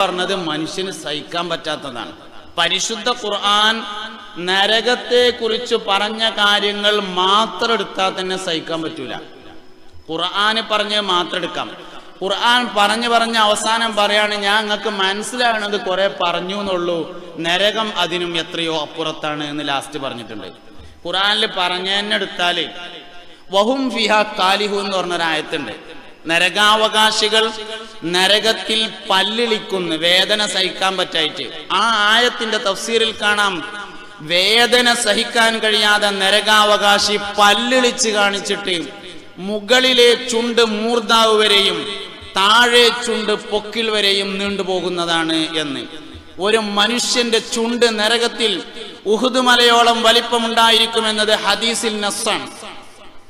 പറഞ്ഞത് മനുഷ്യന് സഹിക്കാൻ പറ്റാത്തതാണ്. പരിശുദ്ധ ഖുർആൻ നരകത്തെ കുറിച്ച് പറഞ്ഞ കാര്യങ്ങൾ മാത്രം എടുത്താൽ തന്നെ സഹിക്കാൻ പറ്റൂല. ഖുർആന് പറഞ്ഞ് മാത്രം എടുക്കാം. ഖുർആൻ പറഞ്ഞു പറഞ്ഞ് അവസാനം പറയാണ് ഞാൻ നിങ്ങൾക്ക് മനസ്സിലാകണത് കുറെ പറഞ്ഞു എന്നുള്ളൂ. നരകം അതിനും എത്രയോ അപ്പുറത്താണ് എന്ന് ലാസ്റ്റ് പറഞ്ഞിട്ടുണ്ട്. ഖുർആനിൽ പറഞ്ഞു തന്നെ വഹും ഫിഹ കാലിഹു എന്ന് പറഞ്ഞൊരായത്തുണ്ട്. നരകാവകാശികൾ നരകത്തിൽ പല്ലിളിക്കുന്നു വേദന സഹിക്കാൻ പറ്റായിട്ട്. ആ ആയത്തിന്റെ തഫ്സീറിൽ കാണാം വേദന സഹിക്കാൻ കഴിയാതെ നരകാവകാശി പല്ലിളിച്ച് കാണിച്ചിട്ട് മുകളിലെ ചുണ്ട് മൂർധാവ് വരെയും താഴെ ചുണ്ട് പൊക്കിൽ വരെയും നീണ്ടുപോകുന്നതാണ് എന്ന്. ഒരു മനുഷ്യന്റെ ചുണ്ട് നരകത്തിൽ ഉഹുദ് മലയോളം വലിപ്പമുണ്ടായിരിക്കുമെന്നത് ഹദീസിൽ നസ്സാണ്.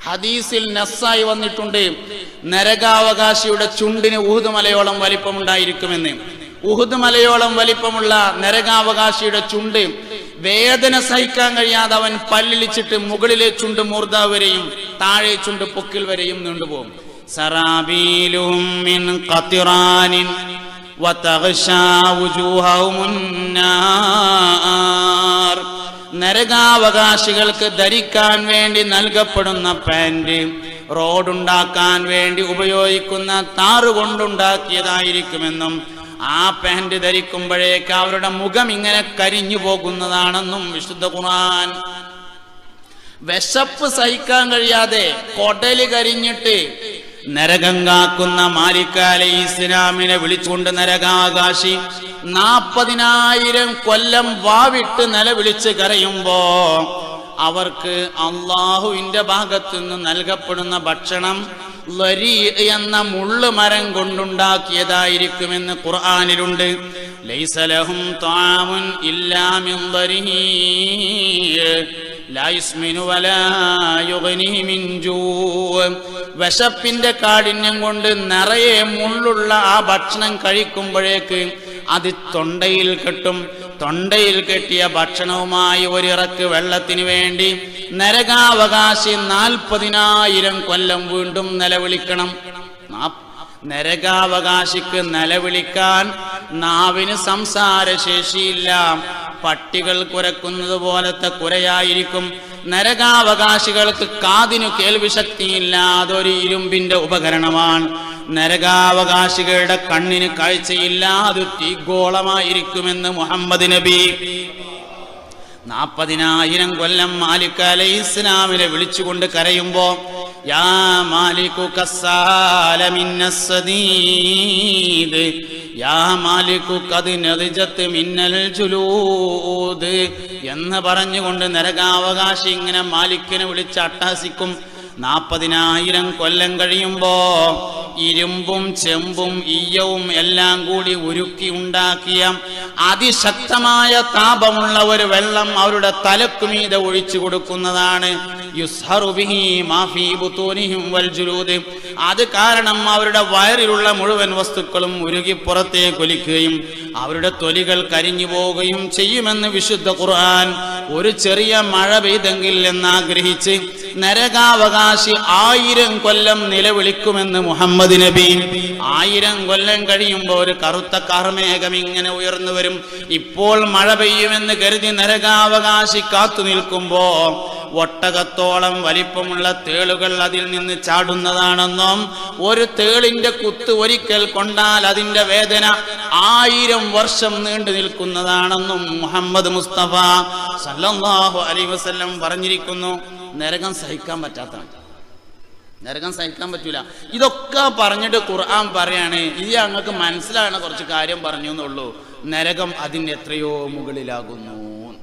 ഹദീസിൽ നസ്സായി വന്നിട്ടുണ്ട് നരകാവകാശിയുടെ ചുണ്ടിന് ഉഹുദ് മലയോളം വലിപ്പമുണ്ടായിരിക്കുമെന്ന് ഉഹുദ് മലയോളം വലിപ്പമുള്ള നരകാവകാശിയുടെ ചുണ്ട് വേദന സഹിക്കാൻ കഴിയാതെ അവൻ പല്ലിളിച്ചിട്ട് മുകളിലെ ചുണ്ട് മൂർധ വരെയും താഴെ ചുണ്ട് പൊക്കിൽ വരെയും നീണ്ടുപോകും സറാബീലും മിൻ ഖത്തിറാനിൻ വതഗ്ശാ വുജൂഹഹും النار നരകാവകാശികൾക്ക് ധരിക്കാൻ വേണ്ടി നൽകപ്പെടുന്ന പാന്റ് റോഡുണ്ടാക്കാൻ വേണ്ടി ഉപയോഗിക്കുന്ന താറ് കൊണ്ടുണ്ടാക്കിയതായിരിക്കുമെന്നും ആ പാന്റ് ധരിക്കുമ്പോഴേക്ക് അവരുടെ മുഖം ഇങ്ങനെ കരിഞ്ഞു പോകുന്നതാണെന്നും വിശുദ്ധ ഖുർആൻ. വിശപ്പ് സഹിക്കാൻ കഴിയാതെ കൊടൽ കരിഞ്ഞിട്ട് നരകം കാക്കുന്ന മാലിക്കാലെ ഇസ്ലാമിനെ വിളിച്ചുകൊണ്ട് നരകാകാശി നാപ്പതിനായിരം കൊല്ലം വാവിട്ട് നിലവിളിച്ച് കരയുമ്പോ അവർക്ക് അള്ളാഹുവിന്റെ ഭാഗത്തു നിന്ന് നൽകപ്പെടുന്ന ഭക്ഷണം ലരി എന്ന മുള്ള് മരം കൊണ്ടുണ്ടാക്കിയതായിരിക്കുമെന്ന് ഖുർആാനിലുണ്ട് ലൈസലഹും താമുൻ ഇല്ലാമിൻ. വിശപ്പിന്റെ കാഠിന്യം കൊണ്ട് നിറയെ മുള്ളുള്ള ആ ഭക്ഷണം കഴിക്കുമ്പോഴേക്ക് അത് തൊണ്ടയിൽ കെട്ടും. തൊണ്ടയിൽ കെട്ടിയ ഭക്ഷണവുമായി ഒരിറക്ക് വെള്ളത്തിന് വേണ്ടി നരകാവകാശി നാൽപ്പതിനായിരം കൊല്ലം വീണ്ടും നിലവിളിക്കണം. നരകാവകാശിക്ക് നിലവിളിക്കാൻ നാവിന് സംസാരശേഷിയില്ല. പട്ടികൾ കുരക്കുന്നത് പോലത്തെ കുരയായിരിക്കും. നരകാവകാശികൾക്ക് കാതിനു കേൾവി ശക്തിയില്ല അതൊരു ഇരുമ്പിന്റെ ഉപകരണമാണ്. നരകാവകാശികളുടെ കണ്ണിന് കാഴ്ചയില്ലാതെ തീഗോളമായിരിക്കുമെന്ന് മുഹമ്മദ് നബി. നാപ്പതിനായിരം കൊല്ലം മാലിക് അലൈഹി ഇസ്ലാമിനെ വിളിച്ചുകൊണ്ട് കരയുമ്പോ യാ യാ മിന്നൽ ജുലൂദ് എന്ന് പറഞ്ഞുകൊണ്ട് നരകാവകാശി ഇങ്ങനെ മാലിക്കിനെ വിളിച്ച് അട്ടഹസിക്കും. നാപ്പതിനായിരം കൊല്ലം കഴിയുമ്പോ ഇരുമ്പും ചെമ്പും ഈയവും എല്ലാം കൂടി ഉരുക്കി ഉണ്ടാക്കിയ അതിശക്തമായ താപമുള്ള ഒരു വെള്ളം അവരുടെ തലക്കുമീത ഒഴിച്ചു കൊടുക്കുന്നതാണ്. അത് കാരണം അവരുടെ വയറിലുള്ള മുഴുവൻ വസ്തുക്കളും ഉരുകി പുറത്തേക്ക് ഒലിക്കുകയും അവരുടെ തൊലികൾ കരിഞ്ഞു പോവുകയും ചെയ്യുമെന്ന് വിശുദ്ധ ഖുർആൻ ഒരു ചെറിയ മഴ പെയ്തെങ്കിൽ എന്നാഗ്രഹിച്ച് നരകാവകാശി ആയിരം കൊല്ലം നിലവിളിക്കുമെന്ന് മുഹമ്മദ് നബി. ആയിരം കൊല്ലം കഴിയുമ്പോൾ ഒരു കറുത്ത കാർമേഘം ഇങ്ങനെ ഉയർന്നു വരും. ഇപ്പോൾ മഴ പെയ്യുമെന്ന് കരുതി നരകാവകാശി കാത്തു നിൽക്കുമ്പോ ഒട്ടകത്തോളം വലിപ്പമുള്ള തേളുകൾ അതിൽ നിന്ന് ചാടുന്നതാണെന്നും ഒരു തേളിന്റെ കുത്ത് ഒരിക്കൽ കൊണ്ടാൽ അതിന്റെ വേദന ആയിരം വർഷം നീണ്ടു നിൽക്കുന്നതാണെന്നും മുഹമ്മദ് മുസ്തഫ അലൈഹി വസല്ലം പറഞ്ഞിരിക്കുന്നു. നരകം സഹിക്കാൻ പറ്റാത്തതാണ് നരകം സഹിക്കാൻ പറ്റൂല. ഇതൊക്കെ പറഞ്ഞിട്ട് ഖുർആൻ പറയാണ്. ഇത് ഞങ്ങൾക്ക് മനസ്സിലാണ് കുറച്ച് കാര്യം പറഞ്ഞു എന്നുള്ളൂ. നരകം അതിന് എത്രയോ മുകളിലാകുന്നു.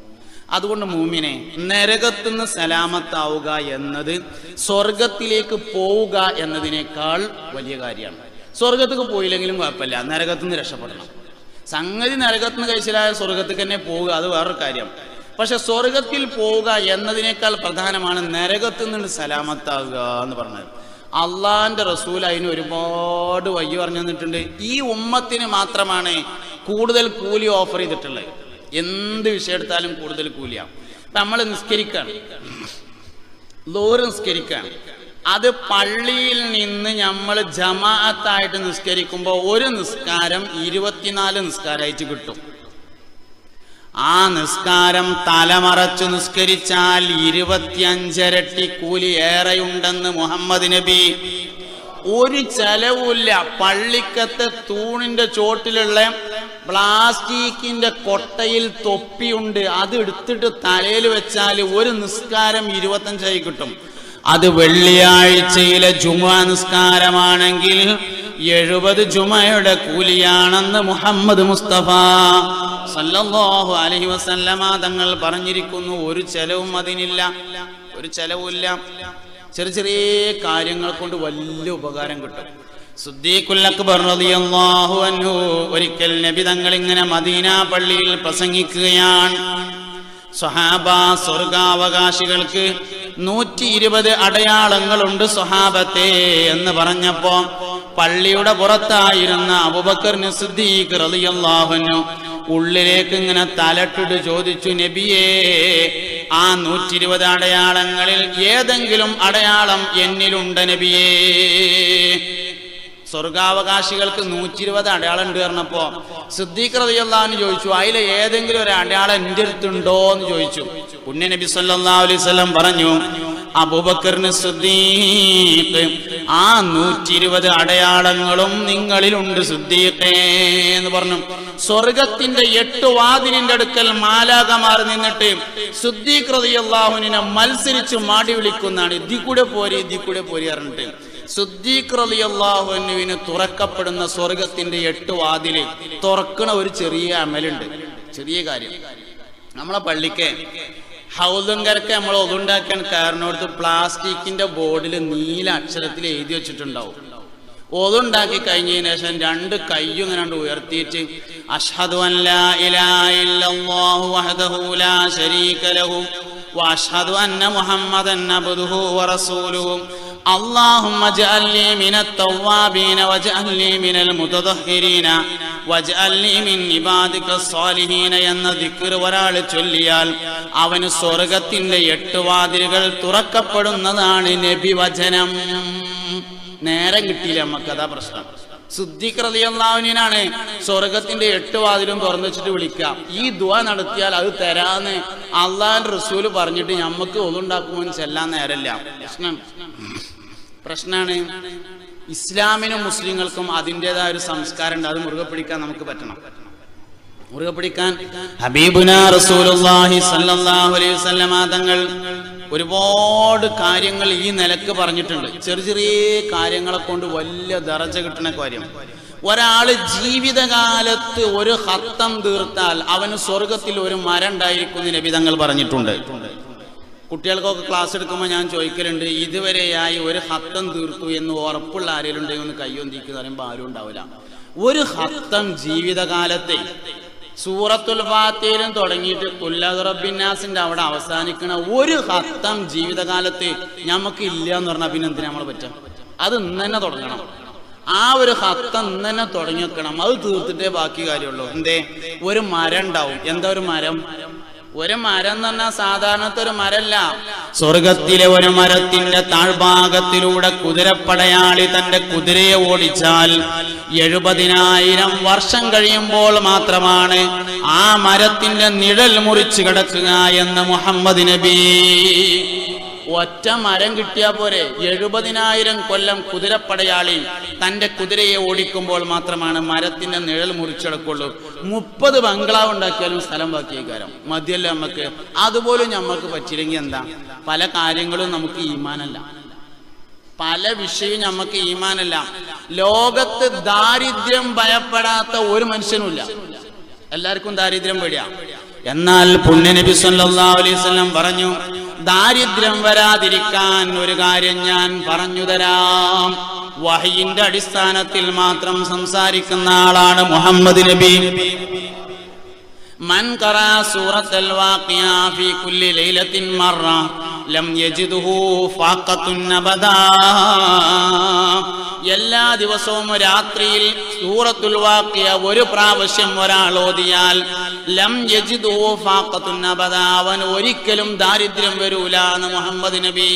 അതുകൊണ്ട് മൂമിനെ നരകത്തുനിന്ന് സലാമത്താവുക എന്നത് സ്വർഗത്തിലേക്ക് പോവുക എന്നതിനേക്കാൾ വലിയ കാര്യമാണ്. സ്വർഗത്തേക്ക് പോയില്ലെങ്കിലും കുഴപ്പമില്ല. നരകത്തുനിന്ന് രക്ഷപ്പെടണം. സംഗതി നരകത്തുനിന്ന് കഴിച്ചിലായ സ്വർഗത്തേക്ക് തന്നെ പോവുക. അത് വേറൊരു കാര്യം. പക്ഷെ സ്വർഗത്തിൽ പോവുക എന്നതിനേക്കാൾ പ്രധാനമാണ് നരകത്തിൽ നിന്ന് സലാമത്താവുക എന്ന് പറഞ്ഞത്. അള്ളാന്റെ റസൂൽ അതിന് ഒരുപാട് വയ്യ പറഞ്ഞു തന്നിട്ടുണ്ട്. ഈ ഉമ്മത്തിന് മാത്രമാണ് കൂടുതൽ കൂലി ഓഫർ ചെയ്തിട്ടുള്ളത്. എന്ത് വിഷയം എടുത്താലും കൂടുതൽ കൂലിയാണ് നമ്മൾ നിസ്കരിക്കാണ്. ലോറ് നിസ്കരിക്കാണ്. അത് പള്ളിയിൽ നിന്ന് നമ്മൾ ജമാഅത്തായിട്ട് നിസ്കരിക്കുമ്പോൾ ഒരു നിസ്കാരം ഇരുപത്തിനാല് നിസ്കാരമായിട്ട് കിട്ടും. ആ നിസ്കാരം തലമറച്ചു നിസ്കരിച്ചാൽ ഇരുപത്തിയഞ്ചരട്ടി കൂലി ഏറെയുണ്ടെന്ന് മുഹമ്മദ് നബി. ഒരു ചെലവുമില്ല. പള്ളിക്കത്തെ തൂണിന്റെ ചോട്ടിലുള്ള പ്ലാസ്റ്റിക്കിന്റെ കൊട്ടയിൽ തൊപ്പിയുണ്ട്. അത് എടുത്തിട്ട് തലയിൽ വെച്ചാൽ ഒരു നിസ്കാരം ഇരുപത്തഞ്ചായി കിട്ടും. അത് വെള്ളിയാഴ്ചയിലെ ജുമാ നിസ്കാരമാണെങ്കിൽ എഴുപത് ജുമയുടെ കൂലിയാണെന്ന് മുഹമ്മദ് മുസ്തഫ. സല്ലല്ലാഹു അലഹി വസല്ലമ തങ്ങൾ പറഞ്ഞിരിക്കുന്നു ഒരു ചെലവും അതിനില്ല ഒരു ചെലവുമില്ല. ചെറിയ ചെറിയ കാര്യങ്ങൾ കൊണ്ട് വലിയ ഉപകാരം കിട്ടും. അൻഹു ഒരിക്കൽ നബി തങ്ങൾ ഇങ്ങനെ മദീന പള്ളിയിൽ പ്രസംഗിക്കുകയാണ്. സ്വഹാബ സ്വർഗാവകാശികൾക്ക് നൂറ്റി ഇരുപത് അടയാളങ്ങളുണ്ട് സ്വഹാബത്തെ എന്ന് പറഞ്ഞപ്പോ പള്ളിയുടെ പുറത്തായിരുന്ന അബുബക്കറിന് സിദ്ദീഖ് റളിയല്ലാഹുനു ഉള്ളിലേക്ക് ഇങ്ങനെ തലട്ടിട്ട് ചോദിച്ചു നബിയേ ആ നൂറ്റി ഇരുപത് അടയാളങ്ങളിൽ ഏതെങ്കിലും അടയാളം എന്നിലുണ്ട് നബിയേ? സ്വർഗാവകാശികൾക്ക് നൂറ്റി ഇരുപത് അടയാളം ഉണ്ട് പറഞ്ഞപ്പോ സിദ്ദീഖ് റളിയല്ലാഹു ചോദിച്ചു അതിലെ ഏതെങ്കിലും ഒരു അടയാളം എന്റെ അടുത്തുണ്ടോ? എന്ന് ചോദിച്ചു. പുണ്യ നബി അലൈഹി വസല്ലം പറഞ്ഞു അബൂബക്കറിന് സിദ്ദീഖ് ആ നൂറ്റി ഇരുപത് അടയാളങ്ങളും നിങ്ങളിലുണ്ട് സിദ്ദീഖേ എന്ന് പറഞ്ഞു. സ്വർഗത്തിന്റെ എട്ട് വാതിലിന്റെ അടുക്കൽ മാലാകമാർ നിന്നിട്ട് സിദ്ദീഖ് മത്സരിച്ച് മാടി വിളിക്കുന്നതാണ്. ഇതി കൂടെ പോരി ഇതി കൂടെ പോരി പറഞ്ഞിട്ട്. സുദ്ദീഖ് തുറക്കപ്പെടുന്ന സ്വർഗത്തിന്റെ എട്ട് വാതിൽ തുറക്കണ ഒരു ചെറിയ അമലുണ്ട്. ചെറിയ കാര്യം. നമ്മളെ പള്ളിക്ക് ഹൗദങ്കരക്ക് നമ്മൾ ഒതുണ്ടാക്കാൻ കാരണോടത്ത് പ്ലാസ്റ്റിക്കിന്റെ ബോർഡിൽ നീല അക്ഷരത്തിൽ എഴുതി വെച്ചിട്ടുണ്ടാവും. ഒതുണ്ടാക്കി കഴിഞ്ഞതിന് ശേഷം രണ്ട് കൈയും ഇങ്ങനെ ഉയർത്തിയിട്ട് അഷ്ഹദു ലാ ശരീക ലഹു واشهد ان محمدا عبده ورسوله اللهم اجعلني من التوابين واجعلني من المتطهرين واجعلني من عبادك الصالحين എന്ന ദിക്ർ ഒരാൾ ചൊല്ലിയാൽ അവന് സ്വർഗത്തിന്റെ എട്ട് വാതിലുകൾ തുറക്കപ്പെടുന്നതാണ് നബി വചനം നേരം കിട്ടിയില്ല നമുക്ക് അതാ പ്രശ്നം ശുദ്ധിക്രതിയല്ലാവിനാണ് സ്വർഗത്തിന്റെ എട്ട് വാതിലും തുറന്നു വെച്ചിട്ട് വിളിക്കുക ഈ ദുവ നടത്തിയാൽ അത് തരാന്ന് അള്ളാഹിന്റെ റസൂല് പറഞ്ഞിട്ട് നമുക്ക് ഒതുണ്ടാക്കുമ്പോൾ ചെല്ലാൻ നേരല്ല പ്രശ്നം പ്രശ്നമാണ് ഇസ്ലാമിനും മുസ്ലിങ്ങൾക്കും അതിന്റെതായ ഒരു സംസ്കാരം ഉണ്ട് അത് മുറുകെ പിടിക്കാൻ നമുക്ക് പറ്റണം. മുറുകെ പിടിക്കാൻ ഹബീബുന റസൂലുള്ളാഹി അലൈഹി തങ്ങൾ ഒരുപാട് കാര്യങ്ങൾ ഈ നിലയ്ക്ക് പറഞ്ഞിട്ടുണ്ട്. ചെറിയ ചെറിയ കാര്യങ്ങളെ കൊണ്ട് വലിയ ദറജ കിട്ടുന്ന കാര്യം. ഒരാൾ ജീവിതകാലത്ത് ഒരു ഹത്തം തീർത്താൽ അവന് സ്വർഗത്തിൽ ഒരു മരം ഉണ്ടായിരിക്കും നബി തങ്ങൾ പറഞ്ഞിട്ടുണ്ട്. കുട്ടികൾക്കൊക്കെ ക്ലാസ് എടുക്കുമ്പോൾ ഞാൻ ചോദിക്കലുണ്ട് ഇതുവരെയായി ഒരു ഹത്തം തീർത്തു എന്ന് ഉറപ്പുള്ള ആരെങ്കിലും ഉണ്ടെങ്കിൽ ഒന്ന് കയ്യൊന്തിക്കുന്ന പറയുമ്പോൾ ആരും ഉണ്ടാവില്ല. ഒരു ഹത്തം ജീവിതകാലത്തെ സൂറത്തുൽ ഫാത്തിയിലും തുടങ്ങിയിട്ട് കുല്ലാദുറബിന്നാസിന്റെ അവിടെ അവസാനിക്കണ ഒരു ഹത്തം ജീവിതകാലത്ത് നമുക്ക് ഇല്ല എന്ന് പറഞ്ഞാൽ പിന്നെ എന്തിനാ നമ്മൾ പറ്റുക? അത് ഇന്ന് തന്നെ തുടങ്ങണം. ആ ഒരു ഹത്തം ഇന്ന് തന്നെ അത് തീർത്തിട്ടേ ബാക്കി കാര്യമുള്ളൂ. എന്തേ? ഒരു മരം ഉണ്ടാവും. എന്താ ഒരു മരം? ഒരു മരം എന്ന് പറഞ്ഞാൽ സാധാരണത്തെ ഒരു മരല്ല. സ്വർഗത്തിലെ ഒരു മരത്തിന്റെ താഴ്ഭാഗത്തിലൂടെ കുതിരപ്പടയാളി തന്റെ കുതിരയെ ഓടിച്ചാൽ എഴുപതിനായിരം വർഷം കഴിയുമ്പോൾ മാത്രമാണ് ആ മരത്തിന്റെ നിഴൽ മുറിച്ചു കിടക്കുക എന്ന് മുഹമ്മദ് നബി. ഒറ്റ മരം കിട്ടിയാ പോരെ. എഴുപതിനായിരം കൊല്ലം കുതിരപ്പടയാളി തന്റെ കുതിരയെ ഓടിക്കുമ്പോൾ മാത്രമാണ് മരത്തിന്റെ നിഴൽ മുറിച്ചെടുക്കുള്ളൂ. മുപ്പത് ബംഗ്ലാവ് ഉണ്ടാക്കിയാലും സ്ഥലം ബാക്കിയേക്കാരം. മതിയല്ലോ നമുക്ക് അതുപോലും നമുക്ക് പറ്റില്ലെങ്കിൽ എന്താ? പല കാര്യങ്ങളും നമുക്ക് ഈമാനല്ല. പല വിഷയവും നമുക്ക് ഈമാനല്ല. ലോകത്ത് ദാരിദ്ര്യം ഭയപ്പെടാത്ത ഒരു മനുഷ്യനുമില്ല. എല്ലാവർക്കും ദാരിദ്ര്യം പേടിയാ. എന്നാൽ പുണ്യനബി സല്ലല്ലാഹു അലൈഹി വസല്ലം പറഞ്ഞു ദാരിദ്ര്യം വരാതിരിക്കാൻ ഒരു കാര്യം ഞാൻ പറഞ്ഞു തരാം. വഹയിന്റെ അടിസ്ഥാനത്തിൽ മാത്രം സംസാരിക്കുന്ന ആളാണ് മുഹമ്മദ് നബി. من قرأ سورة الواقعة في كل ليلة مرة لم يجده فاقة أبدا എല്ലാ ദിവസവും രാത്രിയിൽ സൂറത്തുൽ വാക്കിയ ഒരു പ്രാവശ്യം ഒരാൾ ഓതിയാൽ ലം യജിദു ഫാഖത്തുൻ അബദ അവൻ ഒരിക്കലും ദാരിദ്ര്യം വരൂല എന്ന് മുഹമ്മദ് നബി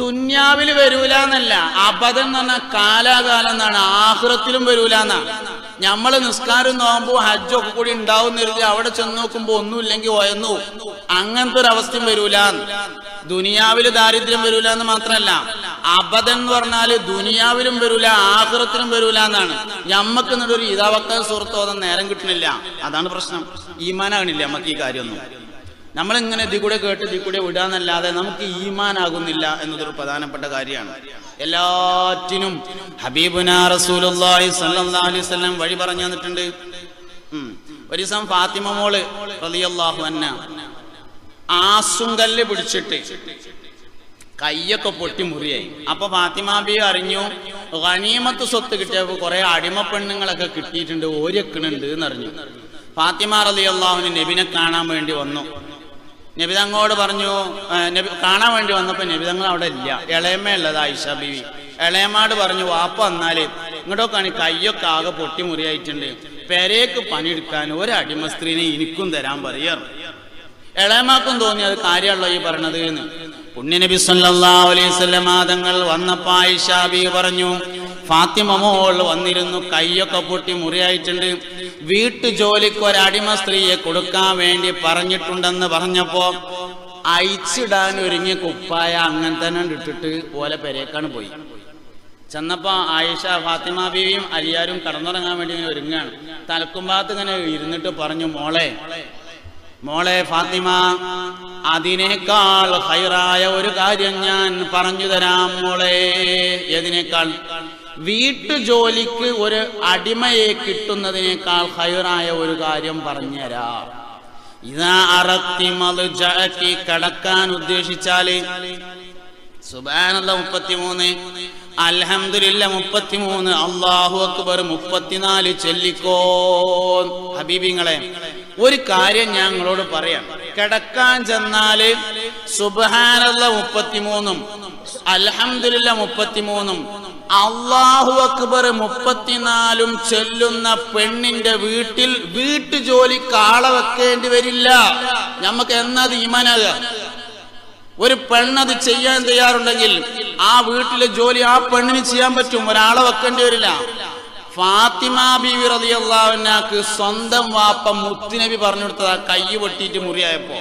ദുന്യാവിൽ വരൂല എന്നല്ല. അബദ്ധം എന്ന് പറഞ്ഞാൽ കാലാകാലം എന്നാണ്. ആഹൃത്തിലും വരൂല എന്നാണ് നമ്മൾ നിസ്കാരം നോക്കുമ്പോ ഹജ്ജൊക്കെ കൂടി ഉണ്ടാവും കരുതി അവിടെ ചെന്ന് നോക്കുമ്പോ ഒന്നുമില്ലെങ്കിൽ ഒയന്നു. അങ്ങനത്തെ ഒരു അവസ്ഥയും വരൂല ദുനിയാവിൽ ദാരിദ്ര്യം വരൂല എന്ന് മാത്രമല്ല അബദൻ എന്ന് പറഞ്ഞാൽ ദുനിയാവിലും വരൂല ആഹൃത്തിലും വരൂല എന്നാണ്. ഞമ്മക്ക് എന്നിട്ടൊരു ഇതാവക്കാൻ ഇതാവക്ക സുഹൃത്തോതം നേരം കിട്ടണില്ല. അതാണ് പ്രശ്നം. ഈമാനാകണില്ല നമുക്ക് ഈ കാര്യമൊന്നും. നമ്മളിങ്ങനെ ഇതിൽ കൂടെ കേട്ട് ഇതിൽ കൂടെ വിടാന്നല്ലാതെ നമുക്ക് ഈമാനാകുന്നില്ല എന്നതൊരു പ്രധാനപ്പെട്ട കാര്യമാണ്. എല്ലാറ്റിനും ഹബീബുന സ്വല്ലല്ലാഹു അലൈഹി വഴി പറഞ്ഞു തന്നിട്ടുണ്ട്. ഒരു ദിവസം ഫാത്തിമ മോൾ റളിയല്ലാഹു അന്ന ആസുങ്കല്ല് പിടിച്ചിട്ട് കയ്യൊക്കെ പൊട്ടി മുറിയായി. അപ്പൊ ഫാത്തിമ ബി അറിഞ്ഞു ഗനീമത്ത് സ്വത്ത് കിട്ടിയപ്പോ കുറെ അടിമ പെണ്ണുങ്ങളൊക്കെ കിട്ടിയിട്ടുണ്ട് ഓരിയക്കണുണ്ട് എന്നറിഞ്ഞു. ഫാത്തിമ റലി അള്ളാഹുവിന് നബിനെ കാണാൻ വേണ്ടി വന്നു. നബി തങ്ങോട് പറഞ്ഞു നബി കാണാൻ വേണ്ടി വന്നപ്പോ നബിതങ്ങൾ അവിടെ ഇല്ല. ഇളയമ്മ ഉള്ളത് ആയിഷ ബീവി. ഇളയമാട് പറഞ്ഞു വാപ്പ വന്നാൽ ഇങ്ങോട്ടൊക്കെയാണ് കയ്യൊക്കെ ആകെ പൊട്ടി മുറിയായിട്ടുണ്ട് പെരേക്ക് പണിയെടുക്കാൻ ഒരു അടിമ സ്ത്രീനെ എനിക്കും തരാൻ പറയാറ് ഇളയമാക്കും തോന്നി അത് കാര്യമുള്ള ഈ പറഞ്ഞത് എന്ന്. പുണ്യനബി നബി അലൈഹി വസല്ലം തങ്ങൾ വന്നപ്പോ ആയിഷ ബി പറഞ്ഞു ഫാത്തിമ മോൾ വന്നിരുന്നു കയ്യൊക്കെ പൊട്ടി മുറിയായിട്ടുണ്ട് വീട്ടു ജോലിക്ക് ഒരടിമ സ്ത്രീയെ കൊടുക്കാൻ വേണ്ടി പറഞ്ഞിട്ടുണ്ടെന്ന് പറഞ്ഞപ്പോ അയച്ചിടാൻ ഒരുങ്ങിയ കുപ്പായ അങ്ങനെ തന്നെ ഇട്ടിട്ട് ഓല പെരേക്കാണ് പോയി. ചെന്നപ്പോ ആയിഷ ഫാത്തിമ ബീവിയും അലിയാരും കടന്നുറങ്ങാൻ വേണ്ടി ഇങ്ങനെ ഒരുങ്ങാണ്. തലക്കുമ്പാത്ത് ഇങ്ങനെ ഇരുന്നിട്ട് പറഞ്ഞു മോളെ മോളെ ഫാത്തിമ അതിനേക്കാൾ ഹൈറായ ഒരു കാര്യം ഞാൻ പറഞ്ഞു തരാം മോളെ. ഏതിനേക്കാൾ വീട്ടു ജോലിക്ക് ഒരു അടിമയെ കിട്ടുന്നതിനേക്കാൾ ഹൈറായ ഒരു കാര്യം പറഞ്ഞുതരാം. ഇതാ അറത്തി മലുജാക്കി കടക്കാൻ ഉദ്ദേശിച്ചാൽ സുബാനല്ല മുപ്പത്തിമൂന്ന് അൽഹംദുലില്ല മുപ്പത്തിമൂന്ന് അള്ളാഹു അക്ബർ മുപ്പത്തിനാല് ചെല്ലിക്കോ ഹബീബിങ്ങളെ ഒരു കാര്യം ഞാൻ നിങ്ങളോട് പറയാം. കിടക്കാൻ ചെന്നാൽ സുബാനല്ല മുപ്പത്തിമൂന്നും അൽഹംദുലില്ല മുപ്പത്തിമൂന്നും അള്ളാഹു അക്ബർ മുപ്പത്തിനാലും ചെല്ലുന്ന പെണ്ണിന്റെ വീട്ടിൽ വീട്ടു ജോലി കാള വെക്കേണ്ടി വരില്ല. നമുക്ക് എന്നത് ഇമനത്? ഒരു പെണ്ണത് ചെയ്യാൻ തയ്യാറുണ്ടെങ്കിൽ ആ വീട്ടിലെ ജോലി ആ പെണ്ണിന് ചെയ്യാൻ പറ്റും. ഒരാളെ വെക്കേണ്ടി വരില്ല. ഫാത്തിമ ബീവി റതിയല്ലാവിനാക്ക് സ്വന്തം വാപ്പ മുത്തുനബി പറഞ്ഞു കൊടുത്തതാ കൈ പൊട്ടിയിട്ട് മുറിയായപ്പോ.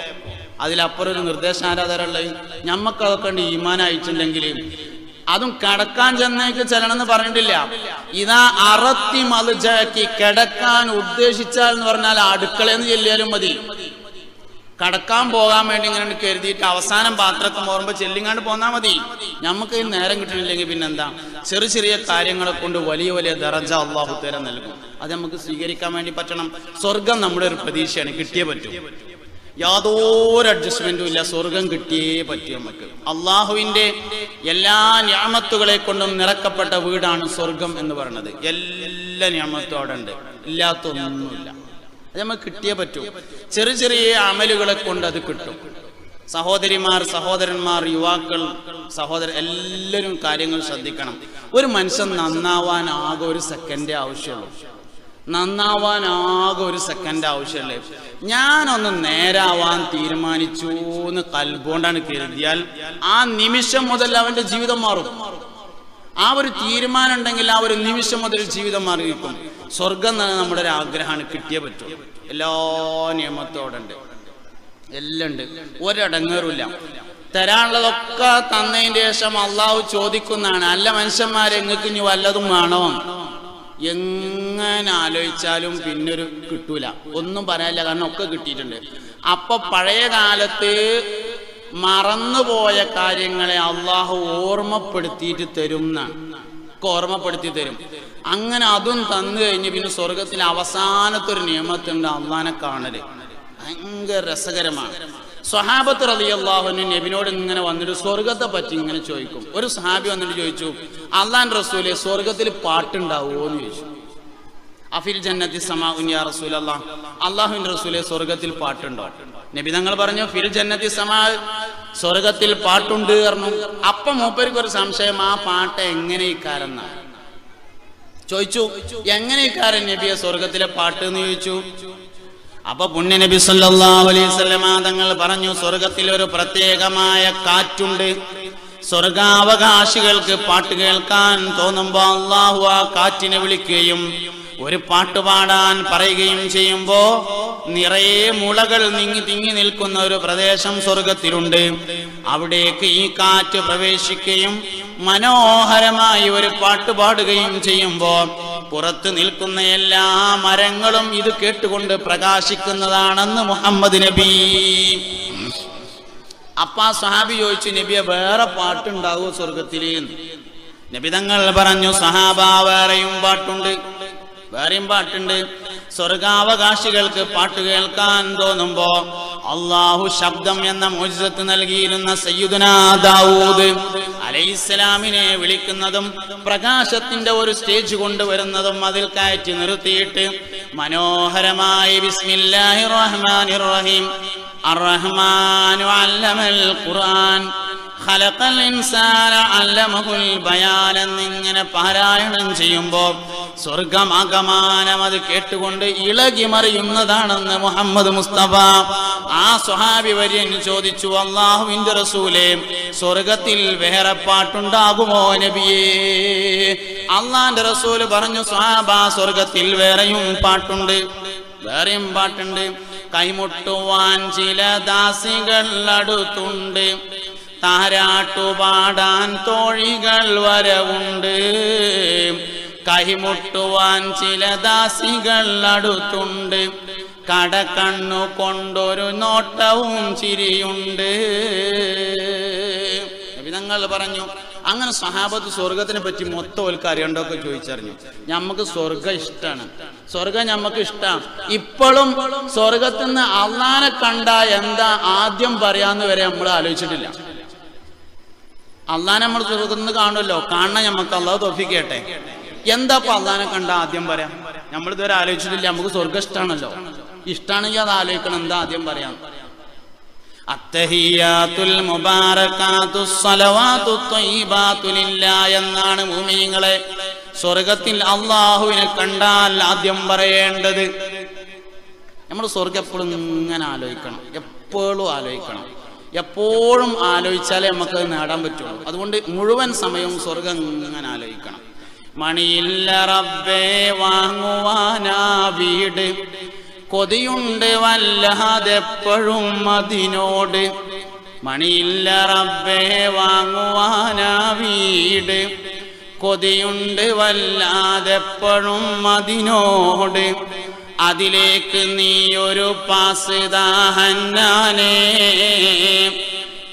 അതിലപ്പുറം ഒരു നിർദ്ദേശം ആരാധരുള്ളത് ഞമ്മക്ക് അതൊക്കെ ഉണ്ട് ഈമാനായിട്ടുണ്ടെങ്കിൽ അതും കടക്കാൻ ചെന്നേക്ക് ചെല്ലണമെന്ന് പറഞ്ഞിട്ടില്ല. ഇതാ അറത്തി മലുജാക്കി കിടക്കാൻ ഉദ്ദേശിച്ചാൽ എന്ന് പറഞ്ഞാൽ അടുക്കളയെന്ന് ചെല്ലിയാലും മതി. കടക്കാൻ പോകാൻ വേണ്ടി ഇങ്ങനെ കരുതിയിട്ട് അവസാനം പാത്രത്തിൽ ഓർമ്മ ചെല്ലിങ്ങാണ്ട് പോന്നാ മതി. നമുക്ക് ഈ നേരം കിട്ടണില്ലെങ്കിൽ പിന്നെന്താ? ചെറിയ ചെറിയ കാര്യങ്ങളെ കൊണ്ട് വലിയ വലിയ ദറജ അള്ളാഹു തരം നൽകും. അത് നമുക്ക് സ്വീകരിക്കാൻ വേണ്ടി പറ്റണം. സ്വർഗം നമ്മുടെ ഒരു പ്രതീക്ഷയാണ്. കിട്ടിയേ പറ്റൂ. യാതൊരു അഡ്ജസ്റ്റ്മെന്റും ഇല്ല സ്വർഗം കിട്ടിയേ പറ്റൂ നമുക്ക്. അള്ളാഹുവിന്റെ എല്ലാ ഞാമത്തുകളെ കൊണ്ടും നിറക്കപ്പെട്ട വീടാണ് സ്വർഗം എന്ന് പറയുന്നത്. എല്ലാ ഞാമത്തും അവിടെ ഉണ്ട് ഇല്ലാത്തൊന്നുമില്ല. അത് നമുക്ക് കിട്ടിയേ പറ്റൂ. ചെറിയ ചെറിയ അമലുകളെ കൊണ്ട് അത് കിട്ടും. സഹോദരിമാർ സഹോദരന്മാർ യുവാക്കൾ സഹോദര എല്ലാവരും കാര്യങ്ങൾ ശ്രദ്ധിക്കണം. ഒരു മനുഷ്യൻ നന്നാവാൻ ആകെ ഒരു സെക്കൻഡേ ആവശ്യമുള്ളൂ. നന്നാവാൻ ആകെ ഒരു സെക്കൻഡ് ആവശ്യമല്ലേ ഞാനൊന്ന് നേരാവാൻ തീരുമാനിച്ചു എന്ന് കൽബോണ്ടാണ് കരുതിയാൽ ആ നിമിഷം മുതൽ അവന്റെ ജീവിതം മാറും. ആ ഒരു തീരുമാനം ഉണ്ടെങ്കിൽ ആ ഒരു നിമിഷം മുതൽ ജീവിതം മാറി നിൽക്കും സ്വർഗം തന്നെ നമ്മുടെ ഒരു ആഗ്രഹമാണ് കിട്ടിയേ പറ്റൂ. എല്ലാ നിയമത്തോടെ ഉണ്ട്. എല്ലാം ഉണ്ട്. ഒരടങ്ങേറില്ല തരാനുള്ളതൊക്കെ തന്നതിന് ശേഷം അള്ളാഹു ചോദിക്കുന്നതാണ് അല്ല മനുഷ്യന്മാരെ നിങ്ങൾക്ക് ഇനി വല്ലതും വേണോ? എങ്ങനെ ആലോചിച്ചാലും പിന്നൊരു കിട്ടൂല. ഒന്നും പറയാനില്ല കാരണം ഒക്കെ കിട്ടിയിട്ടുണ്ട്. അപ്പൊ പഴയ കാലത്ത് മറന്നുപോയ കാര്യങ്ങളെ അള്ളാഹു ഓർമ്മപ്പെടുത്തിയിട്ട് തരും ഓർമ്മപ്പെടുത്തി തരും. അങ്ങനെ അതും തന്നു കഴിഞ്ഞ് പിന്നെ സ്വർഗത്തിൽ അവസാനത്തൊരു നിയമത്തുണ്ട് അള്ളാനെ കാണൽ. ഭയങ്കര രസകരമാണ്. സ്വഹാബത്ത് റലി അള്ളാഹുവിന് നബിനോട് ഇങ്ങനെ വന്നിട്ട് സ്വർഗത്തെ പറ്റി ഇങ്ങനെ ചോദിക്കും. ഒരു സഹാബി വന്നിട്ട് ചോദിച്ചു അള്ളാൻ റസൂലെ സ്വർഗത്തിൽ പാട്ടുണ്ടാവുമോ എന്ന് ചോദിച്ചു. അഫിൽ ജന്നത്തി സമാഉൻ യാ റസൂലെ സ്വർഗത്തിൽ പാട്ടുണ്ടോ? നബി തങ്ങൾ പറഞ്ഞു ഫിൽ ജന്നത്തി സമാ സ്വർഗത്തിൽ പാട്ടുണ്ട് പറഞ്ഞു. അപ്പം മൂപ്പർക്ക് ഒരു സംശയം ആ പാട്ട് എങ്ങനെ ഇക്കാരെന്ന? ചോദിച്ചു എങ്ങനെ ഇക്കാരൻ നബിയെ സ്വർഗത്തിലെ പാട്ട് എന്ന് ചോദിച്ചു. അപ്പൊ പുണ്യ നബി സല്ലല്ലാഹു അലൈഹി വസല്ലമ തങ്ങൾ പറഞ്ഞു സ്വർഗത്തിൽ ഒരു പ്രത്യേകമായ കാറ്റുണ്ട്. സ്വർഗാവകാശികൾക്ക് പാട്ട് കേൾക്കാൻ തോന്നുമ്പോ അള്ളാഹു ആ കാറ്റിനെ വിളിക്കുകയും ഒരു പാട്ട് പാടാൻ പറയുകയും ചെയ്യുമ്പോ നിറയെ മുളകൾ നീങ്ങി തിങ്ങി നിൽക്കുന്ന ഒരു പ്രദേശം സ്വർഗത്തിലുണ്ട്. അവിടേക്ക് ഈ കാറ്റ് പ്രവേശിക്കുകയും മനോഹരമായി ഒരു പാട്ട് പാടുകയും ചെയ്യുമ്പോ പുറത്ത് നിൽക്കുന്ന എല്ലാ മരങ്ങളും ഇത് കേട്ടുകൊണ്ട് പ്രകാശിക്കുന്നതാണെന്ന് മുഹമ്മദ് നബി. അപ്പാ സഹാബി ചോദിച്ചു നബിയെ വേറെ പാട്ടുണ്ടാവോ നബി തങ്ങൾ പറഞ്ഞു സഹാബ വേറെയും പാട്ടുണ്ട്. വേറെയും പാട്ടുണ്ട്. സ്വർഗാവകാശികൾക്ക് പാട്ട് കേൾക്കാൻ തോന്നുമ്പോ അള്ളാഹു ശബ്ദം എന്ന മോചിതത്ത് നൽകിയിരുന്ന സയ്യുദനാദാവൂദ് ദാവൂദ് അലൈഹിസ്സലാമിനെ വിളിക്കുന്നതും പ്രകാശത്തിന്റെ ഒരു സ്റ്റേജ് കൊണ്ടുവരുന്നതും അതിൽ കയറ്റി നിർത്തിയിട്ട് മനോഹരമായി ബിസ്മില്ലാഹി റഹ്മാൻ റഹീം. അറഹ്മാൻ ഖുർആൻ. ഇങ്ങനെ ഇൻസാന എന്നിങ്ങനെ പാരായണം ചെയ്യുമ്പോൾ സ്വർഗമാകമാനം അത് കേട്ടുകൊണ്ട് ഇളകി മറിയുന്നതാണെന്ന് മുഹമ്മദ് മുസ്തഫ. ആ സ്വഹാബി വര്യൻ ചോദിച്ചു അള്ളാഹുവിന്റെ റസൂലെ സ്വർഗത്തിൽ വേറെ പാട്ടുണ്ടാകുമോ നബിയേ? അള്ളാന്റെ റസൂൽ പറഞ്ഞു സ്വഹാബ സ്വർഗത്തിൽ വേറെയും പാട്ടുണ്ട്. വേറെയും പാട്ടുണ്ട്. കൈമുട്ടുവാൻ ചില ദാസികൾ അടുത്തുണ്ട്. താരാട്ടുപാടാൻ തോഴികൾ വരവുണ്ട്. കൈമുട്ടുവാൻ ചില ദാസികൾ അടുത്തുണ്ട്. കടക്കണ്ണു കൊണ്ടൊരു നോട്ടവും ചിരിയുണ്ട്. വിധങ്ങൾ പറഞ്ഞു അങ്ങനെ സഹാബത്ത് സ്വർഗത്തിനെ പറ്റി മൊത്തം അറിയണ്ടൊക്കെ ചോദിച്ചറിഞ്ഞു. ഞമ്മക്ക് സ്വർഗം ഇഷ്ടമാണ് സ്വർഗം ഞമ്മക്ക് ഇഷ്ടമാണ് ഇപ്പോഴും സ്വർഗത്തിൽ അള്ളാനെ കണ്ട എന്താ ആദ്യം പറയാന്ന് വരെ നമ്മൾ ആലോചിച്ചിട്ടില്ല. അള്ളാനെ നമ്മൾ സ്വർഗത്തിൽ നിന്ന് കാണുമല്ലോ. കാണണം നമുക്ക് അള്ളാഹ് തോഫിക്കട്ടെ. എന്താ ഇപ്പൊ കണ്ട ആദ്യം പറയാം? നമ്മൾ ഇതുവരെ ആലോചിച്ചിട്ടില്ല. നമുക്ക് സ്വർഗം ഇഷ്ടമാണല്ലോ ഇഷ്ടമാണെങ്കിൽ അത് ആലോചിക്കണം. എന്താ ആദ്യം പറയാം? അത്തഹിയാത്തുൽ മുബാറകാത്തു സ്വലവാത്തു ത്വയ്യിബാത്തു എന്നാണ് ഭൂമിങ്ങളെ സ്വർഗത്തിൽ അള്ളാഹുവിനെ കണ്ടാൽ ആദ്യം പറയേണ്ടത്. നമ്മൾ സ്വർഗം എപ്പോഴും ഇങ്ങനെ ആലോചിക്കണം. എപ്പോഴും ആലോചിക്കണം. എപ്പോഴും ആലോചിച്ചാലേ നമുക്ക് നേടാൻ പറ്റുള്ളൂ. അതുകൊണ്ട് മുഴുവൻ സമയവും സ്വർഗം ഇങ്ങനെ ആലോചിക്കണം. മണിയില്ല റബ്ബേ വാങ്ങുവാനാ വീട്. കൊതിയുണ്ട് വല്ലാതെപ്പോഴും അതിനോട്. മണിയില്ല റബ്ബേ വാങ്ങുവാനാ വീട്. കൊതിയുണ്ട് വല്ലാതെപ്പോഴും അതിനോട്. അതിലേക്ക് നീ ഒരു പാസ് ദാഹന്നാനേ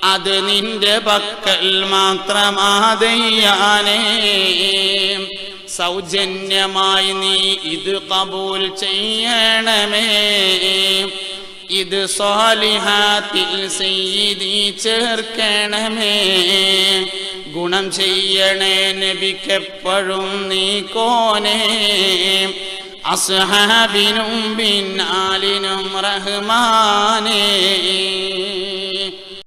അത് നിന്റെ പക്കൽ മാത്രമാതയ്യാനേ സൗജന്യമായി നീ ഇത് കബൂൽ ചെയ്യണമേ. ഇത് സ്വാലിഹാത്തിൽ സെയ്തി ചേർക്കണമേ. ഗുണം ചെയ്യണേ നബിക്കെപ്പോഴും നീ കോനേ. അസ്ഹാബിനും ബിന്നാലിനും റഹ്മാനേ